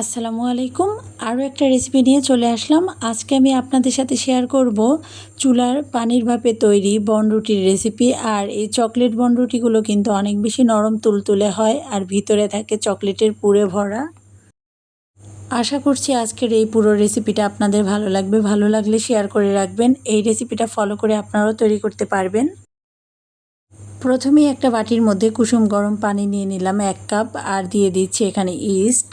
আসসালামু আলাইকুম। আরও একটা রেসিপি নিয়ে চলে আসলাম। আজকে আমি আপনাদের সাথে শেয়ার করব চুলার পানির ভাপে তৈরি বনরুটির রেসিপি আর এই চকলেট বনরুটিগুলো কিন্তু অনেক বেশি নরম তুলতুলে হয় আর ভিতরে থাকে চকলেটের পুরে ভরা। আশা করছি আজকের এই পুরো রেসিপিটা আপনাদের ভালো লাগবে। ভালো লাগলে শেয়ার করে রাখবেন। এই রেসিপিটা ফলো করে আপনারাও তৈরি করতে পারবেন। প্রথমেই একটা বাটির মধ্যে কুসুম গরম পানি নিয়ে নিলাম এক কাপ আর দিয়ে দিচ্ছি এখানে ইস্ট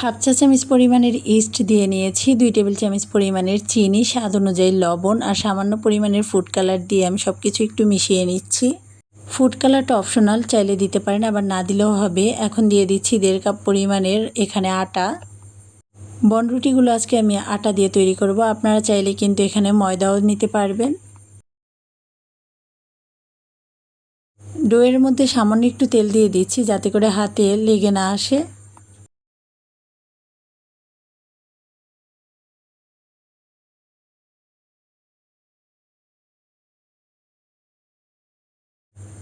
হাফ চা চামচ পরিমাণের ইস্ট দিয়ে নিয়েছি, দুই টেবিল চামচ পরিমাণের চিনি, স্বাদ অনুযায়ী লবণ আর সামান্য পরিমাণের ফুড কালার দিয়ে আমি সব কিছু একটু মিশিয়ে নিচ্ছি। ফুড কালারটা অপশনাল চাইলে দিতে পারেন, আবার না দিলেও হবে। এখন দিয়ে দিচ্ছি দেড় কাপ পরিমাণের এখানে আটা। বনরুটিগুলো আজকে আমি আটা দিয়ে তৈরি করব, আপনারা চাইলে কিন্তু এখানে ময়দাও নিতে পারবেন। ডোয়ের মধ্যে সামান্য একটু তেল দিয়ে দিচ্ছি, যাতে করে হাতে লেগে না আসে।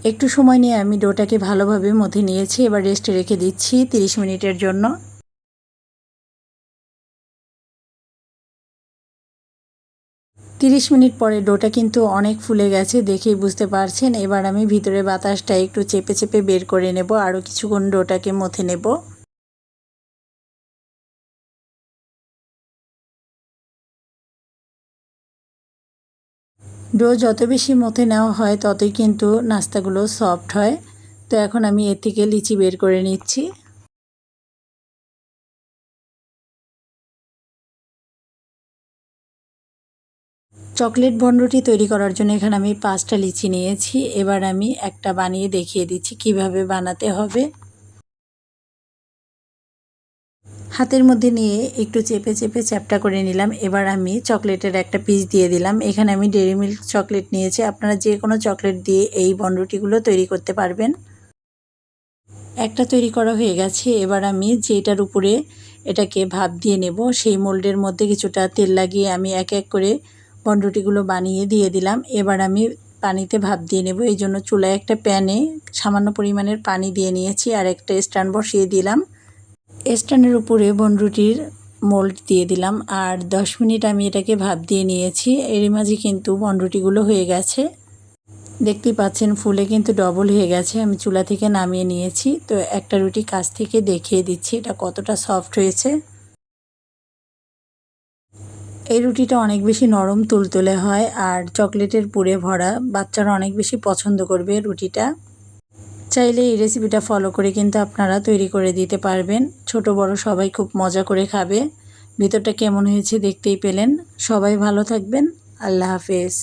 একটু সময় নিয়ে আমি ডোটাকে ভালোভাবে মধ্যে নিয়েছি, এবার রেস্টে রেখে দিচ্ছি 30 মিনিটের জন্য। তিরিশ মিনিট পরে ডোটা কিন্তু অনেক ফুলে গেছে, দেখেই বুঝতে পারছেন। এবার আমি ভিতরে বাতাসটা একটু চেপে চেপে বের করে নেব, আরও কিছুক্ষণ ডোটাকে মথে নেব। ডো যত বেশি মথে নেওয়া হয়, ততই কিন্তু নাস্তাগুলো সফট হয়। তো এখন আমি এর থেকে লিচি বের করে নিচ্ছি। চকলেট বনরুটি তৈরি করার জন্য এখানে আমি পাঁচটা লিচি নিয়েছি। এবার আমি একটা বানিয়ে দেখিয়ে দিচ্ছি কীভাবে বানাতে হবে। হাতের মধ্যে নিয়ে একটু চেপে চেপে চ্যাপটা করে নিলাম। এবার আমি চকলেটের একটা পিস দিয়ে দিলাম। এখানে আমি ডেরি মিল্ক চকলেট নিয়েছি। আপনারা যে কোনো চকলেট দিয়ে এই বনরুটিগুলো তৈরি করতে পারবেন। একটা তৈরি করা হয়ে গেছে। এবার আমি যেটার উপরে এটাকে ভাপ দিয়ে নেব, সেই মোল্ডের মধ্যে কিছুটা তেল লাগিয়ে আমি এক এক করে বনরুটিগুলো বানিয়ে দিয়ে দিলাম। এবার আমি পানিতে ভাপ দিয়ে নেব। এই জন্য চুলায় একটা প্যানে সামান্য পরিমাণের পানি দিয়ে নিয়েছি আর একটা স্ট্যান্ড বসিয়ে দিলাম। স্ট্যান্ডের উপরে বনরুটির মোল্ড দিয়ে দিলাম আর দশ মিনিট আমি এটাকে ভাপ দিয়ে নিয়েছি। এরই মাঝে কিন্তু বনরুটিগুলো হয়ে গেছে। দেখতেই পাচ্ছেন ফুলে কিন্তু ডবল হয়ে গেছে। আমি চুলা থেকে নামিয়ে নিয়েছি। তো একটা রুটি কাছ থেকে দেখিয়ে দিচ্ছি এটা কতটা সফট হয়েছে। এই রুটিটা অনেক বেশি নরম তুলতুলে হয় আর চকলেটের পুরে ভরা। বাচ্চারা অনেক বেশি পছন্দ করবে রুটিটা। চাইলে এই রেসিপিটা ফলো করে কিন্তু আপনারা তৈরি করে দিতে পারবেন। ছোট, বড় সবাই খুব মজা করে খাবে। ভিতরটা কেমন হয়েছে দেখতেই পেলেন। সবাই ভালো থাকবেন। আল্লাহ হাফেজ।